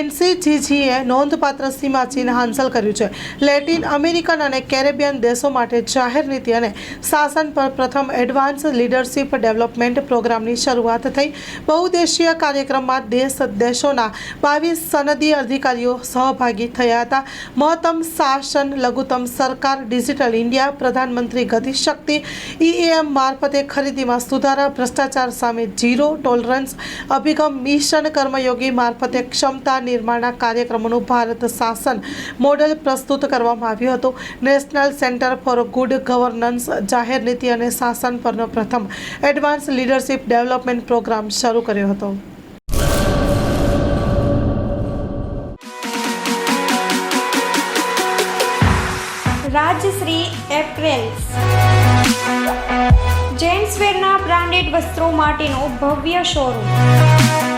એનસીજીજીએ નોંધપાત્ર સીમા ચિહ્ન હાંસલ કર્યું છે. લેટિન અમેરિકન અને કેરેબિયન દેશો માટે જાહેર નીતિ અને શાસન પર પ્રથમ એડવાન્સ લીડરશિપ ડેવલપમેન્ટ પ્રોગ્રામની શરૂઆત થઈ. બહુદેશીય કાર્યક્રમમાં દેશ દેશોના બાવીસ સનદી અધિકારીઓ સહભાગી થયા હતા. મહત્તમ શાસન, લઘુત્તમ સરકાર, ડિજિટલ ઇન્ડિયા, પ્રધાનમંત્રી ગતિશક્તિ ઈએમ મારફતે ખરીદીમાં સુધારા, ભ્રષ્ટાચાર સામે ઝીરો ટોલરન્સ, અભિગમ મિશન કર્મયોગી મારફતે ક્ષમતા નિર્માણના કાર્યક્રમોનું ભારત શાસન મોડેલ પ્રસ્તુત કરવામાં આવ્યું હતું. National centre for good governance જાહેર નીતિ અને શાસન પરનો પ્રથમ એડવાન્સ લીડરશિપ ડેવલપમેન્ટ પ્રોગ્રામ શરૂ કર્યો હતો. રાજશ્રી એપ્રેલ્સ. જેન્ટ્સવેરના બ્રાન્ડેડ વસ્ત્રો માટેનો ભવ્ય showroom